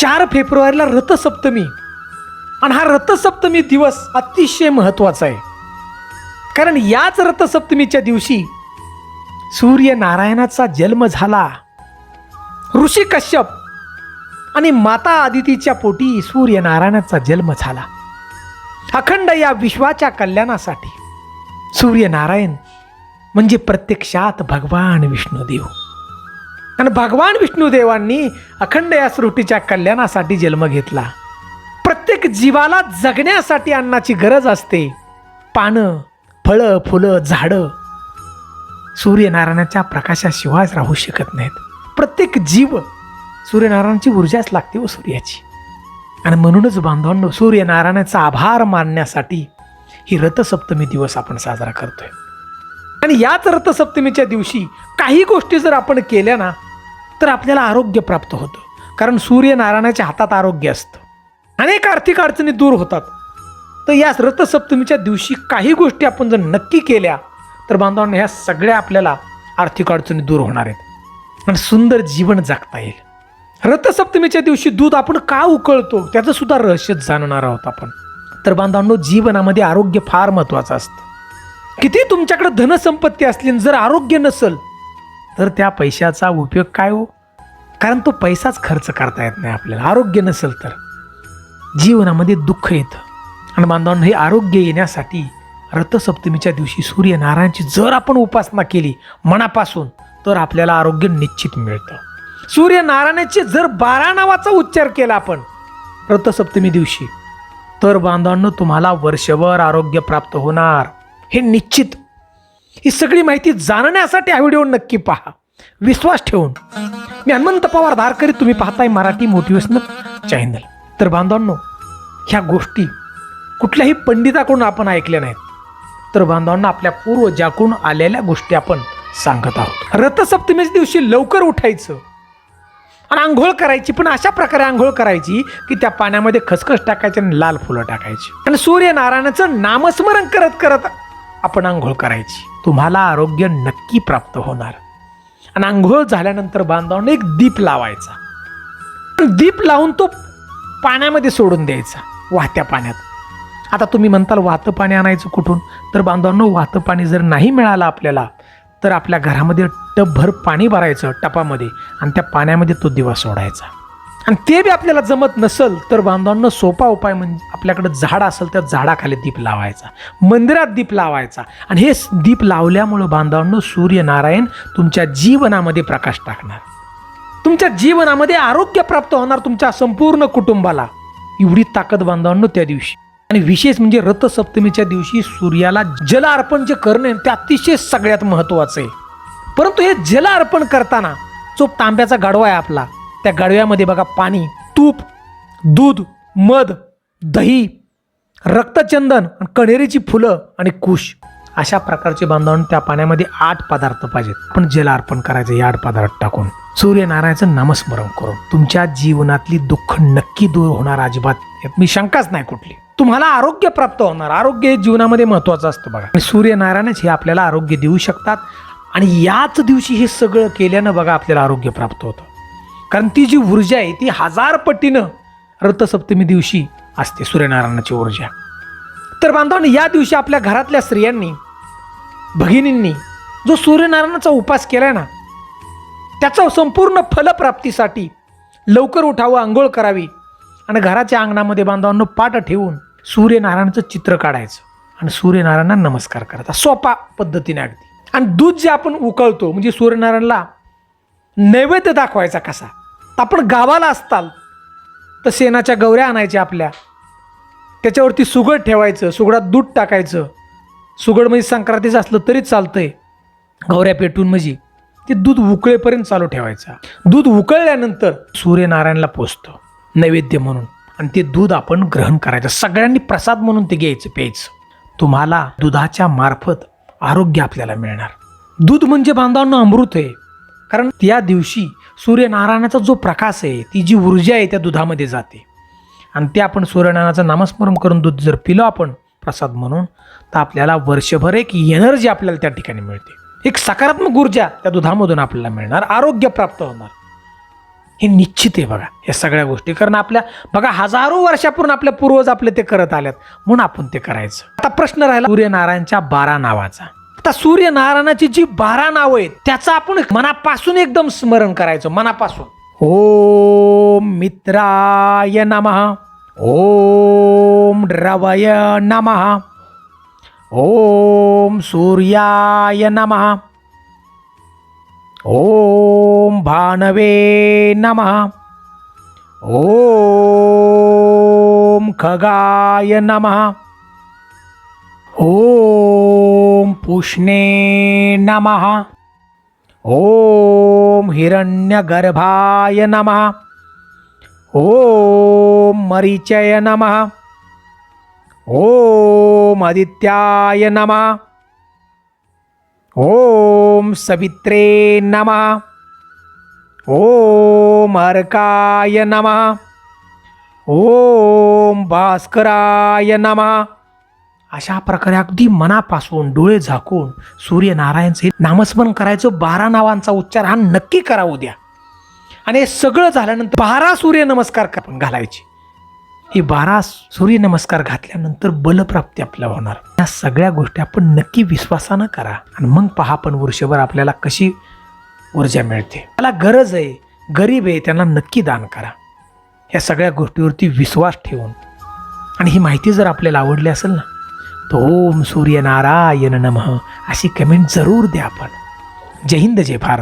चार फेब्रुवारीला रथसप्तमी. आणि हा रथसप्तमी दिवस अतिशय महत्त्वाचा आहे. कारण याच रथसप्तमीच्या दिवशी सूर्यनारायणाचा जन्म झाला. ऋषी कश्यप आणि माता आदितीच्या पोटी सूर्यनारायणाचा जन्म झाला. अखंड या विश्वाच्या कल्याणासाठी सूर्यनारायण म्हणजे प्रत्यक्षात भगवान विष्णुदेव. आणि भगवान विष्णुदेवांनी अखंड या सृष्टीच्या कल्याणासाठी जन्म घेतला. प्रत्येक जीवाला जगण्यासाठी अन्नाची गरज असते. पानं फळं फुलं झाडं सूर्यनारायणाच्या प्रकाशाशिवाय राहू शकत नाहीत. प्रत्येक जीव सूर्यनारायणाची ऊर्जाच लागते व सूर्याची. आणि म्हणूनच बांधवांनो सूर्यनारायणाचा आभार मानण्यासाठी ही रथसप्तमी दिवस आपण साजरा करतोय. आणि याच रथसप्तमीच्या दिवशी काही गोष्टी जर आपण केल्या ना तर आपल्याला आरोग्य प्राप्त होतं. कारण सूर्यनारायणाच्या हातात आरोग्य असतं. अनेक आर्थिक अडचणी दूर होतात. तर या रथसप्तमीच्या दिवशी काही गोष्टी आपण जर नक्की केल्या तर बांधवांना ह्या सगळ्या आपल्याला आर्थिक अडचणी दूर होणार आहेत. आणि सुंदर जीवन जगता येईल. रथसप्तमीच्या दिवशी दूध आपण का उकळतो त्याचं सुद्धा रहस्य जाणणार आहोत आपण. तर बांधवांनो जीवनामध्ये आरोग्य फार महत्त्वाचं असतं. किती तुमच्याकडे धनसंपत्ती असली जर आरोग्य नसेल तर त्या पैशाचा उपयोग काय हो? कारण तो पैसाच खर्च करता येत नाही आपल्याला. आरोग्य नसेल तर. जीवनामध्ये दुःख येतं. आणि बांधवांना हे आरोग्य येण्यासाठी रथसप्तमीच्या दिवशी सूर्यनारायणची जर आपण उपासना केली मनापासून तर आपल्याला आरोग्य निश्चित मिळतं. सूर्यनारायणाचे जर बारा नावाचा उच्चार केला आपण रथसप्तमी दिवशी तर बांधवांनो तुम्हाला वर्षभर आरोग्य प्राप्त होणार. हे निश्चित. ही सगळी माहिती जाणण्यासाठी हा व्हिडिओ नक्की पहा. विश्वास ठेवून. मी हनुमंत पवार धारकरी तुम्ही पाहताय मराठी मोटिवेशनल चॅनल तर बांधवांनो ह्या गोष्टी कुठल्याही पंडिताकडून आपण ऐकल्या नाहीत. तर बांधवांना आपल्या पूर्वजाकडून आलेल्या गोष्टी आपण सांगत आहोत. रथसप्तमीच्या दिवशी लवकर उठायचं आणि आंघोळ करायची पण अशा प्रकारे आंघोळ करायची की त्या पाण्यामध्ये खसखस टाकायची आणि लाल फुलं टाकायची. आणि सूर्यनारायणाचं नामस्मरण करत करत आपण आंघोळ करायची. तुम्हाला आरोग्य नक्की प्राप्त होणार. आणि आंघोळ झाल्यानंतर बांधवांना एक दीप लावायचा. दीप लावून तो पाण्यामध्ये सोडून द्यायचा वाहत्या पाण्यात. आता तुम्ही म्हणताल वाहतं पाणी आणायचं कुठून? तर बांधवांनो वाहतं पाणी जर नाही मिळालं आपल्याला तर आपल्या घरामध्ये टबभर पाणी भरायचं टपामध्ये आणि त्या पाण्यामध्ये तो दिवा सोडायचा. आणि ते बी आपल्याला जमत नसल तर बांधवांना सोपा उपाय म्हणजे आपल्याकडं झाड असेल त्या झाडाखाली दीप लावायचा. मंदिरात दीप लावायचा. आणि हे दीप लावल्यामुळं बांधवांनो सूर्यनारायण तुमच्या जीवनामध्ये प्रकाश टाकणार. तुमच्या जीवनामध्ये आरोग्य प्राप्त होणार तुमच्या संपूर्ण कुटुंबाला. एवढी ताकद बांधवांनो त्या दिवशी. आणि विशेष म्हणजे रथसप्तमीच्या दिवशी सूर्याला जल अर्पण जे करणे ते अतिशय सगळ्यात महत्त्वाचं आहे. परंतु हे जल अर्पण करताना जो तांब्याचा गाडवा आहे आपला त्या गाडव्यामध्ये बघा पाणी तूप दूध मध दही रक्तचंदन आणि कणेरीची फुलं आणि कुश. अशा प्रकारचे बांधवून त्या पाण्यामध्ये आठ पदार्थ पाहिजेत. आपण जल अर्पण करायचं या आठ पदार्थ टाकून. सूर्यनारायणाचं नामस्मरण करून. तुमच्या जीवनातली दुःख नक्की दूर होणार अजिबात. यात मी शंकाच नाही कुठली. तुम्हाला आरोग्य प्राप्त होणार. आरोग्य हे जीवनामध्ये महत्वाचं असतं बघा. आणि सूर्यनारायणच हे आपल्याला आरोग्य देऊ शकतात. आणि याच दिवशी हे सगळं केल्यानं बघा आपल्याला आरोग्य प्राप्त होतं. कारण ती जी ऊर्जा आहे ती हजार पटीनं रथसप्तमी दिवशी असते सूर्यनारायणाची ऊर्जा. तर बांधवांनी या दिवशी आपल्या घरातल्या स्त्रियांनी भगिनींनी जो सूर्यनारायणाचा उपास केला ना त्याचा संपूर्ण फलप्राप्तीसाठी लवकर उठावं आंघोळ करावी आणि घराच्या अंगणामध्ये बांधवांना पाट ठेवून सूर्यनारायणाचं चित्र काढायचं आणि सूर्यनारायणांना नमस्कार करायचा. सोपा पद्धतीने अगदी. आणि दूध जे आपण उकळतो म्हणजे सूर्यनारायणला नैवेद्य दाखवायचा कसा? आपण गावाला असताल तर शेणाच्या गवऱ्या आणायच्या आपल्या. त्याच्यावरती सुगड ठेवायचं सुगडात दूध टाकायचं. सुगड म्हणजे संक्रांतीचं असलं तरी चालतंय. गवऱ्या पेटून म्हणजे ते दूध उकळेपर्यंत चालू ठेवायचं. दूध उकळल्यानंतर सूर्यनारायणला पोचतं नैवेद्य म्हणून. आणि ते दूध आपण ग्रहण करायचं. सगळ्यांनी प्रसाद म्हणून ते घ्यायचं प्यायचं. तुम्हाला दुधाच्या मार्फत आरोग्य आपल्याला मिळणार. दूध म्हणजे बांधवांना अमृत आहे. कारण त्या दिवशी सूर्यनारायणाचा जो प्रकाश आहे ती जी ऊर्जा आहे त्या दुधामध्ये जाते. आणि ते आपण सूर्यनारायणाचं नामस्मरण करून दूध जर पिलं आपण प्रसाद म्हणून तर आपल्याला वर्षभर एक एनर्जी आपल्याला त्या ठिकाणी मिळते. एक सकारात्मक ऊर्जा त्या दुधामधून आपल्याला मिळणार आरोग्य प्राप्त होणार. हे निश्चित आहे बघा या सगळ्या गोष्टी. कारण आपल्या बघा हजारो वर्षापूर्वी आपल्या पूर्वज आपले ते करत आल्यात म्हणून आपण ते करायचं. आता प्रश्न राहिला सूर्यनारायणच्या बारा नावाचा. आता सूर्यनारायणाची जी बारा नावं आहेत त्याचं आपण मनापासून एकदम स्मरण करायचं मनापासून. ओम मित्राय नमः. ओम रवय नमः. ओम सूर्याय नमः. ओम भानवे नमः. ओम खगाय नमः. ओम पुष्णे नमः। ओम हिरण्यगर्भाय नमः। ओम मरीचय नमः। ओम आदित्याय नमः। ओम सवित्रे नमः। ओम अर्काय नमः। ओम भास्कराय नमः। अशा प्रकारे अगदी मनापासून डोळे झाकून सूर्यनारायणचे नामस्मरण करायचं बारा नावांचा उच्चार हा नक्की करा उद्या. आणि हे सगळं झाल्यानंतर बारा सूर्यनमस्कार आपण घालायचे. हे बारा सूर्यनमस्कार घातल्यानंतर बलप्राप्ती आपल्याला होणार. या सगळ्या गोष्टी आपण नक्की विश्वासानं करा. आणि मग पहा पण वर्षभर आपल्याला कशी ऊर्जा मिळते. मला गरज आहे गरीब आहे त्यांना नक्की दान करा. ह्या सगळ्या गोष्टीवरती विश्वास ठेवून. आणि ही माहिती जर आपल्याला आवडली असेल ना तर ओम सूर्यनारायण नमः अशी कमेंट जरूर द्या आपण. जय हिंद जय भारत.